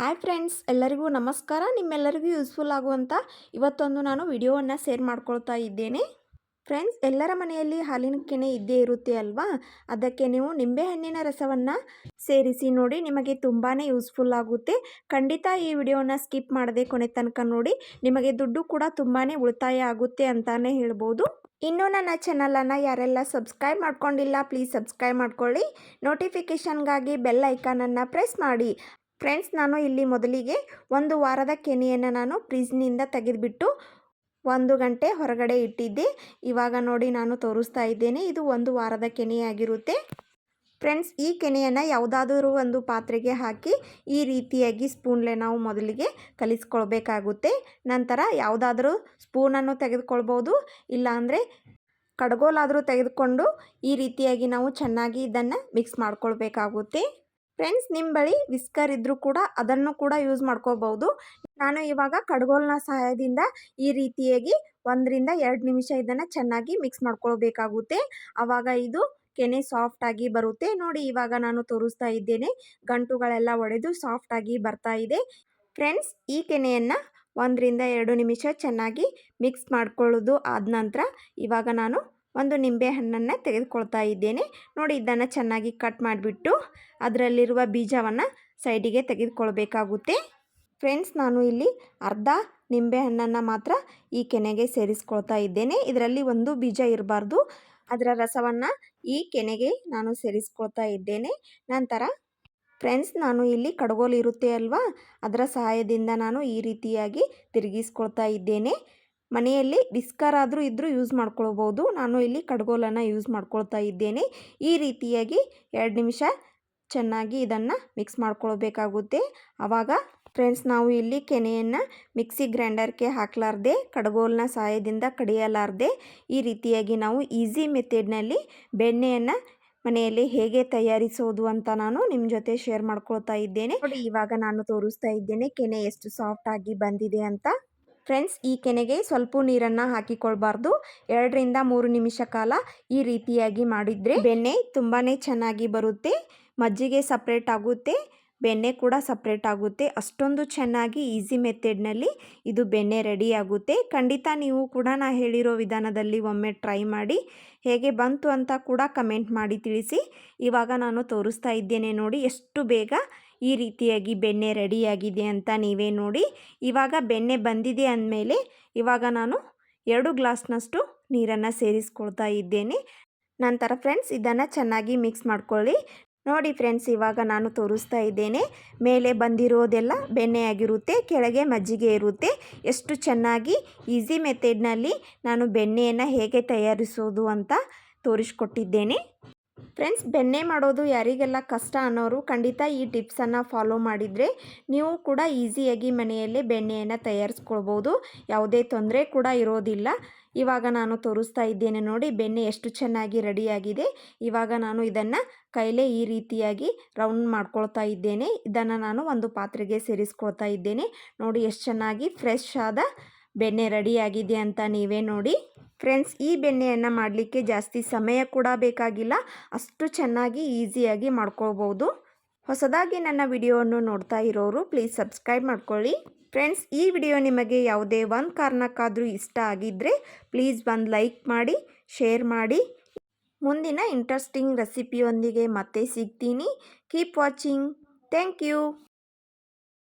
Hi friends ಎಲ್ಲರಿಗೂ ನಮಸ್ಕಾರ. ನಿಮ್ಮೆಲ್ಲರಿಗೂ ಯೂಸ್ಫುಲ್ ಆಗುವಂಥ ಇವತ್ತೊಂದು ನಾನು ವಿಡಿಯೋವನ್ನು ಶೇರ್ ಮಾಡ್ಕೊಳ್ತಾ ಇದ್ದೇನೆ. ಫ್ರೆಂಡ್ಸ್ ಎಲ್ಲರ ಮನೆಯಲ್ಲಿ ಹಾಲಿನ ಕೆನೆ ಇದ್ದೇ ಇರುತ್ತೆ ಅಲ್ವಾ? ಅದಕ್ಕೆ ನೀವು ನಿಂಬೆಹಣ್ಣಿನ ರಸವನ್ನು ಸೇರಿಸಿ ನೋಡಿ, ನಿಮಗೆ ತುಂಬಾ ಯೂಸ್ಫುಲ್ ಆಗುತ್ತೆ. ಖಂಡಿತ ಈ ವಿಡಿಯೋನ ಸ್ಕಿಪ್ ಮಾಡದೆ ಕೊನೆ ತನಕ ನೋಡಿ, ನಿಮಗೆ ದುಡ್ಡು ಕೂಡ ತುಂಬಾ ಉಳಿತಾಯ ಆಗುತ್ತೆ ಅಂತಲೇ ಹೇಳ್ಬೋದು. ಇನ್ನೂ ನನ್ನ ಚಾನಲನ್ನು ಯಾರೆಲ್ಲ ಸಬ್ಸ್ಕ್ರೈಬ್ ಮಾಡ್ಕೊಂಡಿಲ್ಲ ಪ್ಲೀಸ್ ಸಬ್ಸ್ಕ್ರೈಬ್ ಮಾಡ್ಕೊಳ್ಳಿ. ನೋಟಿಫಿಕೇಷನ್ಗಾಗಿ ಬೆಲ್ ಐಕಾನನ್ನು ಪ್ರೆಸ್ ಮಾಡಿ. ಫ್ರೆಂಡ್ಸ್ ನಾನು ಇಲ್ಲಿ ಮೊದಲಿಗೆ ಒಂದು ವಾರದ ಕೆನೆಯನ್ನು ನಾನು ಫ್ರಿಜ್ನಿಂದ ತೆಗೆದುಬಿಟ್ಟು ಒಂದು ಗಂಟೆ ಹೊರಗಡೆ ಇಟ್ಟಿದ್ದೆ. ಇವಾಗ ನೋಡಿ ನಾನು ತೋರಿಸ್ತಾ ಇದ್ದೇನೆ, ಇದು ಒಂದು ವಾರದ ಕೆನೆಯಾಗಿರುತ್ತೆ. ಫ್ರೆಂಡ್ಸ್ ಈ ಕೆನೆಯನ್ನು ಯಾವುದಾದರೂ ಒಂದು ಪಾತ್ರೆಗೆ ಹಾಕಿ ಈ ರೀತಿಯಾಗಿ ಸ್ಪೂನ್ಲೆ ನಾವು ಮೊದಲಿಗೆ ಕಲಿಸ್ಕೊಳ್ಬೇಕಾಗುತ್ತೆ. ನಂತರ ಯಾವುದಾದರೂ ಸ್ಪೂನನ್ನು ತೆಗೆದುಕೊಳ್ಬೋದು, ಇಲ್ಲಾಂದರೆ ಕಡಗೋಲಾದರೂ ತೆಗೆದುಕೊಂಡು ಈ ರೀತಿಯಾಗಿ ನಾವು ಚೆನ್ನಾಗಿ ಇದನ್ನು ಮಿಕ್ಸ್ ಮಾಡ್ಕೊಳ್ಬೇಕಾಗುತ್ತೆ. ಫ್ರೆಂಡ್ಸ್ ನಿಮ್ಮ ಬಳಿ ವಿಸ್ಕರ್ ಇದ್ದರೂ ಕೂಡ ಅದನ್ನು ಕೂಡ ಯೂಸ್ ಮಾಡ್ಕೋಬಹುದು. ನಾನು ಇವಾಗ ಕಡ್ಗೋಲ್ನ ಸಹಾಯದಿಂದ ಈ ರೀತಿಯಾಗಿ ಒಂದರಿಂದ ಎರಡು ನಿಮಿಷ ಇದನ್ನು ಚೆನ್ನಾಗಿ ಮಿಕ್ಸ್ ಮಾಡ್ಕೊಳ್ಬೇಕಾಗುತ್ತೆ. ಆವಾಗ ಇದು ಕೆನೆ ಸಾಫ್ಟ್ ಆಗಿ ಬರುತ್ತೆ. ನೋಡಿ, ಇವಾಗ ನಾನು ತೋರಿಸ್ತಾ ಇದ್ದೇನೆ. ಗಂಟುಗಳೆಲ್ಲ ಒಡೆದು ಸಾಫ್ಟ್ ಆಗಿ ಬರ್ತಾ ಇದೆ. ಫ್ರೆಂಡ್ಸ್ ಈ ಕೆನೆಯನ್ನು ಒಂದರಿಂದ ಎರಡು ನಿಮಿಷ ಚೆನ್ನಾಗಿ ಮಿಕ್ಸ್ ಮಾಡ್ಕೊಳ್ಳೋದು ಆದ ನಂತರ ಇವಾಗ ನಾನು ಒಂದು ನಿಂಬೆಹಣ್ಣನ್ನು ತೆಗೆದುಕೊಳ್ತಾ ಇದ್ದೇನೆ. ನೋಡಿ, ಇದನ್ನು ಚೆನ್ನಾಗಿ ಕಟ್ ಮಾಡಿಬಿಟ್ಟು ಅದರಲ್ಲಿರುವ ಬೀಜವನ್ನು ಸೈಡಿಗೆ ತೆಗೆದುಕೊಳ್ಬೇಕಾಗುತ್ತೆ. ಫ್ರೆಂಡ್ಸ್, ನಾನು ಇಲ್ಲಿ ಅರ್ಧ ನಿಂಬೆ ಹಣ್ಣನ್ನು ಮಾತ್ರ ಈ ಕೆನೆಗೆ ಸೇರಿಸ್ಕೊಳ್ತಾ ಇದ್ದೇನೆ. ಇದರಲ್ಲಿ ಒಂದು ಬೀಜ ಇರಬಾರ್ದು. ಅದರ ರಸವನ್ನು ಈ ಕೆನೆಗೆ ನಾನು ಸೇರಿಸ್ಕೊಳ್ತಾ ಇದ್ದೇನೆ. ನಂತರ, ಫ್ರೆಂಡ್ಸ್, ನಾನು ಇಲ್ಲಿ ಕಡಗೋಲು ಇರುತ್ತೆ ಅಲ್ವಾ? ಅದರ ಸಹಾಯದಿಂದ ನಾನು ಈ ರೀತಿಯಾಗಿ ತಿರುಗಿಸ್ಕೊಳ್ತಾ ಇದ್ದೇನೆ. ಮನೆಯಲ್ಲಿ ವಿಸ್ಕರ್ ಆದರೂ ಇದ್ದರೂ ಯೂಸ್ ಮಾಡ್ಕೊಳ್ಬೋದು. ನಾನು ಇಲ್ಲಿ ಕಡ್ಗೋಲನ್ನು ಯೂಸ್ ಮಾಡ್ಕೊಳ್ತಾ ಇದ್ದೇನೆ. ಈ ರೀತಿಯಾಗಿ ಎರಡು ನಿಮಿಷ ಚೆನ್ನಾಗಿ ಇದನ್ನು ಮಿಕ್ಸ್ ಮಾಡ್ಕೊಳ್ಬೇಕಾಗುತ್ತೆ. ಆವಾಗ ಫ್ರೆಂಡ್ಸ್ ನಾವು ಇಲ್ಲಿ ಕೆನೆಯನ್ನು ಮಿಕ್ಸಿ ಗ್ರೈಂಡರ್ಗೆ ಹಾಕಲಾರ್ದೆ, ಕಡಗೋಲ್ನ ಸಹಾಯದಿಂದ ಕಡಿಯಲಾರ್ದೆ, ಈ ರೀತಿಯಾಗಿ ನಾವು ಈಸಿ ಮೆಥಡ್ನಲ್ಲಿ ಬೆಣ್ಣೆಯನ್ನು ಮನೆಯಲ್ಲಿ ಹೇಗೆ ತಯಾರಿಸೋದು ಅಂತ ನಾನು ನಿಮ್ಮ ಜೊತೆ ಶೇರ್ ಮಾಡ್ಕೊಳ್ತಾ ಇದ್ದೇನೆ. ನೋಡಿ, ಇವಾಗ ನಾನು ತೋರಿಸ್ತಾ ಇದ್ದೇನೆ ಕೆನೆ ಎಷ್ಟು ಸಾಫ್ಟ್ ಆಗಿ ಬಂದಿದೆ ಅಂತ. ಫ್ರೆಂಡ್ಸ್, ಈ ಕೆನೆಗೆ ಸ್ವಲ್ಪ ನೀರನ್ನು ಹಾಕಿಕೊಳ್ಬಾರ್ದು. ಎರಡರಿಂದ ಮೂರು ನಿಮಿಷ ಕಾಲ ಈ ರೀತಿಯಾಗಿ ಮಾಡಿದರೆ ಬೆಣ್ಣೆ ತುಂಬಾ ಚೆನ್ನಾಗಿ ಬರುತ್ತೆ, ಮಜ್ಜಿಗೆ ಸಪ್ರೇಟ್ ಆಗುತ್ತೆ, ಬೆಣ್ಣೆ ಕೂಡ ಸಪ್ರೇಟ್ ಆಗುತ್ತೆ. ಅಷ್ಟೊಂದು ಚೆನ್ನಾಗಿ ಈಸಿ ಮೆಥಡ್ನಲ್ಲಿ ಇದು ಬೆಣ್ಣೆ ರೆಡಿ ಆಗುತ್ತೆ. ಖಂಡಿತ ನೀವು ಕೂಡ ನಾ ಹೇಳಿರೋ ವಿಧಾನದಲ್ಲಿ ಒಮ್ಮೆ ಟ್ರೈ ಮಾಡಿ, ಹೇಗೆ ಬಂತು ಅಂತ ಕೂಡ ಕಮೆಂಟ್ ಮಾಡಿ ತಿಳಿಸಿ. ಇವಾಗ ನಾನು ತೋರಿಸ್ತಾ ಇದ್ದೇನೆ ನೋಡಿ, ಎಷ್ಟು ಬೇಗ ಈ ರೀತಿಯಾಗಿ ಬೆಣ್ಣೆ ರೆಡಿಯಾಗಿದೆ ಅಂತ ನೀವೇ ನೋಡಿ. ಇವಾಗ ಬೆಣ್ಣೆ ಬಂದಿದೆ ಅಂದಮೇಲೆ ಇವಾಗ ನಾನು ಎರಡು ಗ್ಲಾಸ್ನಷ್ಟು ನೀರನ್ನು ಸೇರಿಸ್ಕೊಳ್ತಾ ಇದ್ದೇನೆ. ನಂತರ ಫ್ರೆಂಡ್ಸ್ ಇದನ್ನು ಚೆನ್ನಾಗಿ ಮಿಕ್ಸ್ ಮಾಡ್ಕೊಳ್ಳಿ. ನೋಡಿ ಫ್ರೆಂಡ್ಸ್ ಇವಾಗ ನಾನು ತೋರಿಸ್ತಾ ಇದ್ದೇನೆ. ಮೇಲೆ ಬಂದಿರೋದೆಲ್ಲ ಬೆಣ್ಣೆ ಆಗಿರುತ್ತೆ ಕೆಳಗೆ ಮಜ್ಜಿಗೆ ಇರುತ್ತೆ. ಎಷ್ಟು ಚೆನ್ನಾಗಿ ಈಸಿ ಮೆಥಡ್ನಲ್ಲಿ ನಾನು ಬೆಣ್ಣೆಯನ್ನು ಹೇಗೆ ತಯಾರಿಸೋದು ಅಂತ ತೋರಿಸ್ಕೊಟ್ಟಿದ್ದೇನೆ. ಫ್ರೆಂಡ್ಸ್ ಬೆಣ್ಣೆ ಮಾಡೋದು ಯಾರಿಗೆಲ್ಲ ಕಷ್ಟ ಅನ್ನೋರು ಖಂಡಿತ ಈ ಟಿಪ್ಸನ್ನು ಫಾಲೋ ಮಾಡಿದರೆ ನೀವು ಕೂಡ ಈಸಿಯಾಗಿ ಮನೆಯಲ್ಲೇ ಬೆಣ್ಣೆಯನ್ನು ತಯಾರಿಸ್ಕೊಳ್ಬೋದು. ಯಾವುದೇ ತೊಂದರೆ ಕೂಡ ಇರೋದಿಲ್ಲ. ಇವಾಗ ನಾನು ತೋರಿಸ್ತಾ ಇದ್ದೇನೆ ನೋಡಿ, ಬೆಣ್ಣೆ ಎಷ್ಟು ಚೆನ್ನಾಗಿ ರೆಡಿಯಾಗಿದೆ. ಇವಾಗ ನಾನು ಇದನ್ನು ಕೈಲೇ ಈ ರೀತಿಯಾಗಿ ರೌಂಡ್ ಮಾಡ್ಕೊಳ್ತಾ ಇದ್ದೇನೆ. ಇದನ್ನು ನಾನು ಒಂದು ಪಾತ್ರೆಗೆ ಸೇರಿಸ್ಕೊಳ್ತಾ ಇದ್ದೇನೆ. ನೋಡಿ, ಎಷ್ಟು ಚೆನ್ನಾಗಿ ಫ್ರೆಶ್ ಆದ ಬೆಣ್ಣೆ ರೆಡಿಯಾಗಿದೆ ಅಂತ ನೀವೇ ನೋಡಿ. ಫ್ರೆಂಡ್ಸ್ ಈ ಬೆಣ್ಣೆಯನ್ನು ಮಾಡಲಿಕ್ಕೆ ಜಾಸ್ತಿ ಸಮಯ ಕೂಡ ಬೇಕಾಗಿಲ್ಲ. ಅಷ್ಟು ಚೆನ್ನಾಗಿ ಈಸಿಯಾಗಿ ಮಾಡ್ಕೊಳ್ಬೋದು. ಹೊಸದಾಗಿ ನನ್ನ ವಿಡಿಯೋವನ್ನು ನೋಡ್ತಾ ಇರೋರು ಪ್ಲೀಸ್ ಸಬ್ಸ್ಕ್ರೈಬ್ ಮಾಡ್ಕೊಳ್ಳಿ. ಫ್ರೆಂಡ್ಸ್ ಈ ವಿಡಿಯೋ ನಿಮಗೆ ಯಾವುದೇ ಒಂದು ಕಾರಣಕ್ಕಾದರೂ ಇಷ್ಟ ಆಗಿದ್ದರೆ ಪ್ಲೀಸ್ ಒಂದು ಲೈಕ್ ಮಾಡಿ ಶೇರ್ ಮಾಡಿ. ಮುಂದಿನ ಇಂಟ್ರೆಸ್ಟಿಂಗ್ ರೆಸಿಪಿಯೊಂದಿಗೆ ಮತ್ತೆ ಸಿಗ್ತೀನಿ. Keep watching thank you